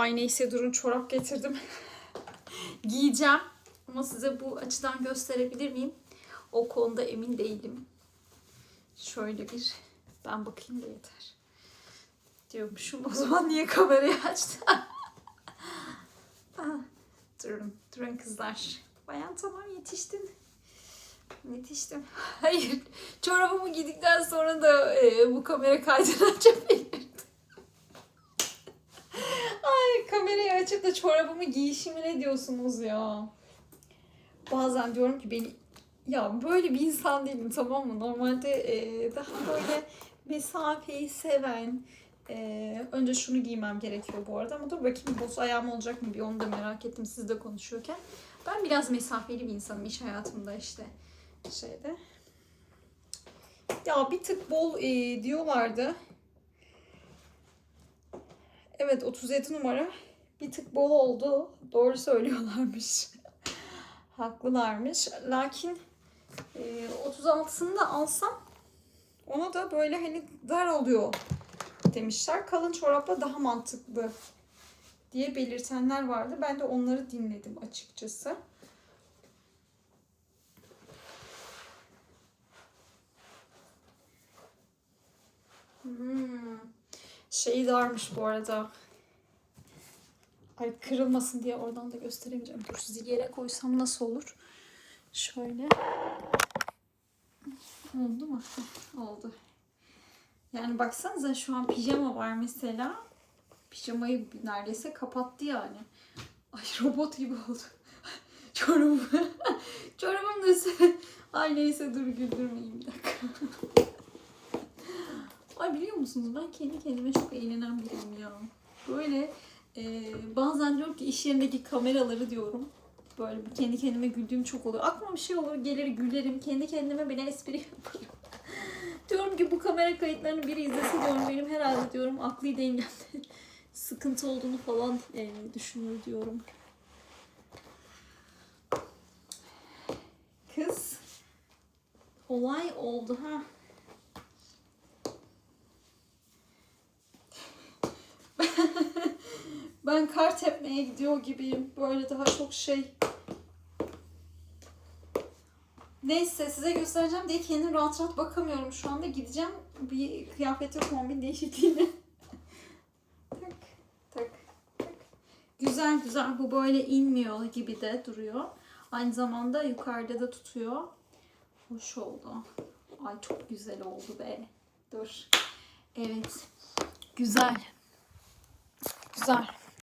Ay neyse durun çorap getirdim. Giyeceğim. Ama size bu açıdan gösterebilir miyim? O konuda emin değilim. Şöyle bir ben bakayım da yeter. Diyormuşum o zaman niye kamerayı açtı? Ah, durun, durun kızlar. Bayan tamam yetiştin. Yetiştim. Hayır, çorabımı giydikten sonra da e, bu kamera kaydını açabilirdim. Ay kamerayı açıp da çorabımı giyişimi ne diyorsunuz ya? Bazen diyorum ki beni ya böyle bir insan değilim tamam mı? Normalde e, daha böyle mesafeyi seven e, önce şunu giymem gerekiyor bu arada ama dur bakayım boz ayağım olacak mı bir onu da merak ettim siz de konuşuyorken. Ben biraz mesafeli bir insanım iş hayatımda işte şeyde. Ya bir tık bol e, diyorlardı. Evet 37 numara bir tık bol oldu. Doğru söylüyorlarmış. Haklılarmış. Lakin e, 36'sını da alsam ona da böyle hani dar oluyor demişler. Kalın çorapla daha mantıklı diye belirtenler vardı. Ben de onları dinledim açıkçası. Hmm. Şeyi darmış bu arada. Ay kırılmasın diye oradan da gösteremeyeceğim. Dur sizi yere koysam nasıl olur? Şöyle. Oldu mu? Oldu. Yani baksanıza şu an pijama var mesela. Pijamayı neredeyse kapattı yani. Ay robot gibi oldu. Çorabım. Çorabım nasıl? Ay neyse dur güldürmeyin bir dakika. Ay biliyor musunuz ben kendi kendime çok eğlenen biriyim ya. Böyle e, bazen diyorum ki iş yerindeki kameraları diyorum. Böyle bir kendi kendime güldüğüm çok oluyor. Aklıma bir şey olur gelir gülerim. Kendi kendime bile espri yaparım. diyorum ki bu kamera kayıtlarını biri izlese diyorum benim herhalde diyorum akli dengemde sıkıntı olduğunu falan e, düşünüyor diyorum. Kız olay oldu ha. Ben kar tepmeye gidiyor gibiyim. Böyle daha çok şey. Neyse size göstereceğim diye kendim rahat rahat bakamıyorum şu anda. Gideceğim bir kıyafete kombin değişikliğine. tak tak tak. Güzel güzel bu böyle inmiyor gibi de duruyor. Aynı zamanda yukarıda da tutuyor. Hoş oldu. Ay çok güzel oldu be. Dur. Evet. Güzel. Güzel.